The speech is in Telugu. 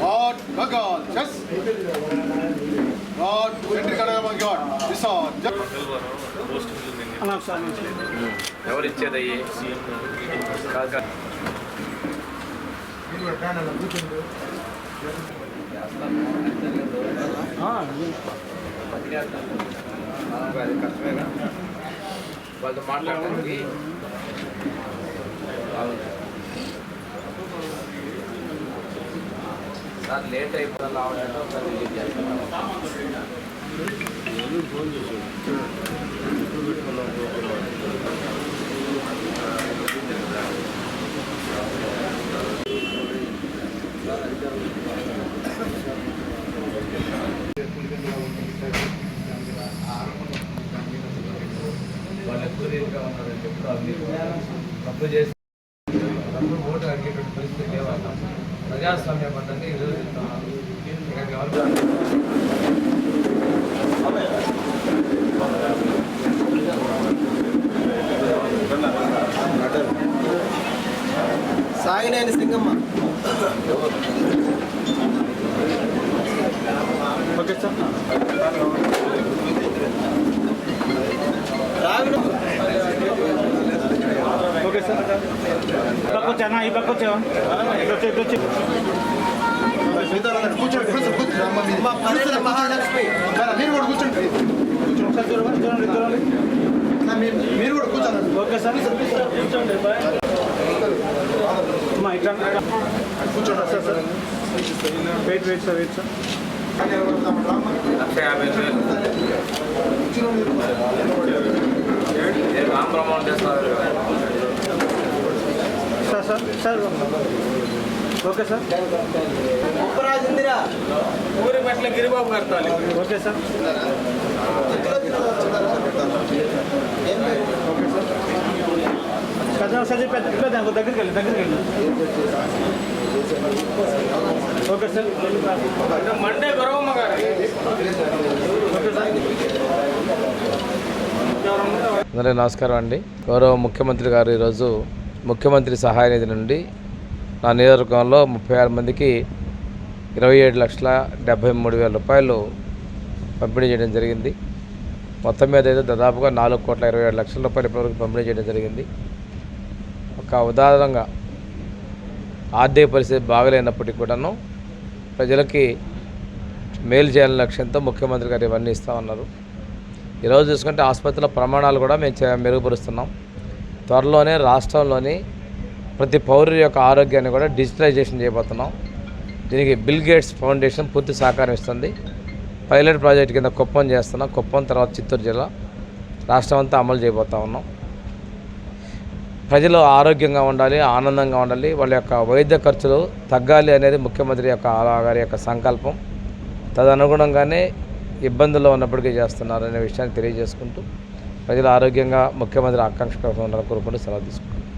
God, Bagal, yes. God, Central Kadama God, this on. ఎవరు ఇచ్చేది కాదు వాళ్ళతో మాట్లాడడానికి సార్ లేట్ అయిపోతుంది రావడానికి ఒకసారి రిలీజ్ చేస్తాను. వాళ్ళు ఎక్కువ రీతిగా ఉన్నారని చెప్తారు తప్పు చేసి తప్పు ఓటు అడిగేటువంటి పరిస్థితి లేవన్న చెప్తున్నారు ఇక్కడికి ఎవరు సాగినేని సింగమ్మ. ఓకే సార్ రావిడ ఓకే సార్ ఈ పక్క వచ్చా ఈ పక్క వచ్చావా ఇటు వచ్చి ఇటు వచ్చి కూర్చోండి కూర్చోండి కూర్చోండి మా పరిసర మహాలక్ష్మి మీరు కూడా కూర్చోండి ఒకసారి చూడండి చూడండి చూడండి మీరు మీరు కూడా కూర్చోండి ఓకే సార్ కూర్చోండి అమ్మా ఇట్లా కూర్చోండి sir sir wait wait sir wait sir లక్ష యాభై సార్. Okay sir. ఉప్పరాజిందిరా ఊరి పట్ల గిరిబాబు కడతాలి ఓకే సార్. పెద్ద సార్ పెద్ద పెద్ద దగ్గరికి వెళ్ళి దగ్గరికి వెళ్ళి ఓకే సార్. మండే గౌరవమ్మ గారు. Okay sir. నమస్కారం అండి. గౌరవ ముఖ్యమంత్రి గారు ఈరోజు ముఖ్యమంత్రి సహాయ నిధి నుండి నా నియోజకవర్గంలో ముప్పై ఆరు మందికి ఇరవై ఏడు లక్షల డెబ్భై మూడు వేల రూపాయలు పంపిణీ చేయడం జరిగింది. మొత్తం మీద అయితే దాదాపుగా నాలుగు కోట్ల ఇరవై ఏడు లక్షల రూపాయలు ఇప్పటివరకు పంపిణీ చేయడం జరిగింది. ఒక ఉదాహరణగా ఆర్థిక పరిస్థితి బాగలేనప్పటికీ కూడాను ప్రజలకి మేలు చేయాలనే లక్ష్యంతో ముఖ్యమంత్రి గారు ఇవన్నీ ఇస్తా ఉన్నారు. ఈరోజు చూసుకుంటే ఆసుపత్రుల ప్రమాణాలు కూడా మేము చే- మెరుగుపరుస్తున్నాం. త్వరలోనే రాష్ట్రంలోని ప్రతి పౌరుడి యొక్క ఆరోగ్యాన్ని కూడా డిజిటలైజేషన్ చేయబోతున్నాం. దీనికి బిల్ గేట్స్ ఫౌండేషన్ పూర్తి సహకారం ఇస్తుంది. పైలట్ ప్రాజెక్ట్ కింద కుప్పం చేస్తున్నాం. కుప్పం తర్వాత చిత్తూరు జిల్లా రాష్ట్రం అంతా అమలు చేయబోతా ఉన్నాం. ప్రజలు ఆరోగ్యంగా ఉండాలి ఆనందంగా ఉండాలి. వాళ్ళ యొక్క వైద్య ఖర్చులు తగ్గాలి అనేది ముఖ్యమంత్రి యొక్క గారి యొక్క సంకల్పం. తదనుగుణంగానే ఇబ్బందుల్లో ఉన్నప్పటికీ చేస్తున్నారనే విషయాన్ని తెలియజేసుకుంటూ ప్రజలు ఆరోగ్యంగా ముఖ్యమంత్రి ఆకాంక్ష కోసం ఉండాలని కోరుకుంటూ సెలవు తీసుకుంటాం